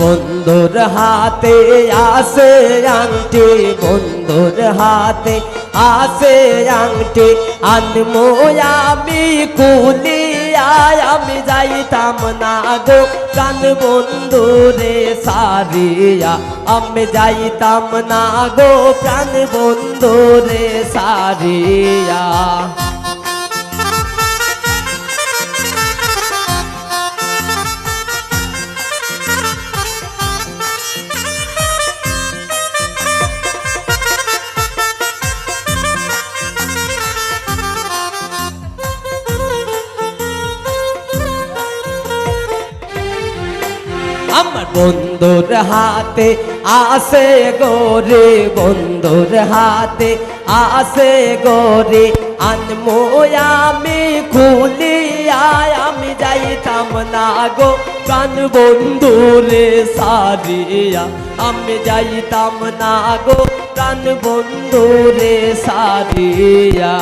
বন্ধুর হাতে আসে আংটি, বন্ধুর হাতে আসে আংটি। আনমো আমি কুলিয়ায়, আমি যাইতাম না গো প্রাণ বন্ধুরে সারিয়া। আমি যাইতাম না গো প্রাণ বন্ধুরে সারিয়া। বন্ধুর হাতে আসে গোরে বন্ধুর হাতে আসে গোরে আনমো আমি খুলিয়ায় আমি যাইতাম না গো। প্রাণ বন্ধুরে সারিয়া, আমি যাইতাম না গো। প্রাণ বন্ধুরে সারিয়া।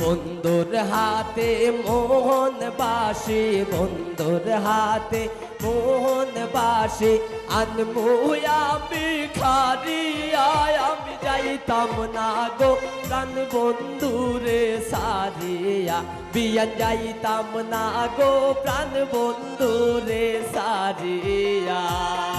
বন্ধুর হাতে মোহন বাসি, বন্ধুর হাতে মোহন বাসি। আনমুয়া বিখারিয়ায় আমি যাইতাম না গো। প্রাণ বন্ধুরে সারিয়া বিয়ান যাইতাম না গো। প্রাণ বন্ধুরে সারিয়া।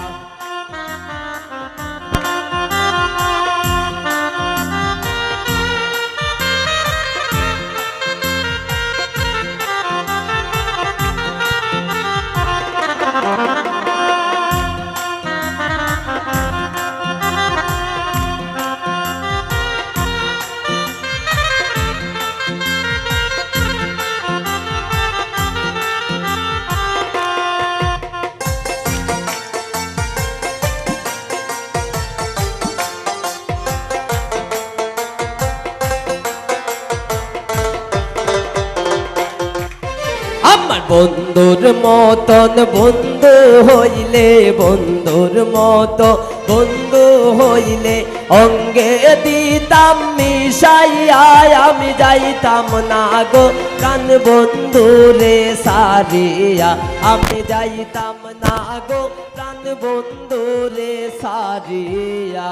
বন্ধুর মতন বন্ধু হইলে বন্ধুর মত বন্ধু হইলে অঙ্গে দিতাম, মিশাইয়া আমি যাইতাম না গো। কান বন্ধুরে সারিয়া আমি যাইতাম না গো। প্রাণ বন্ধুরে সারিয়া।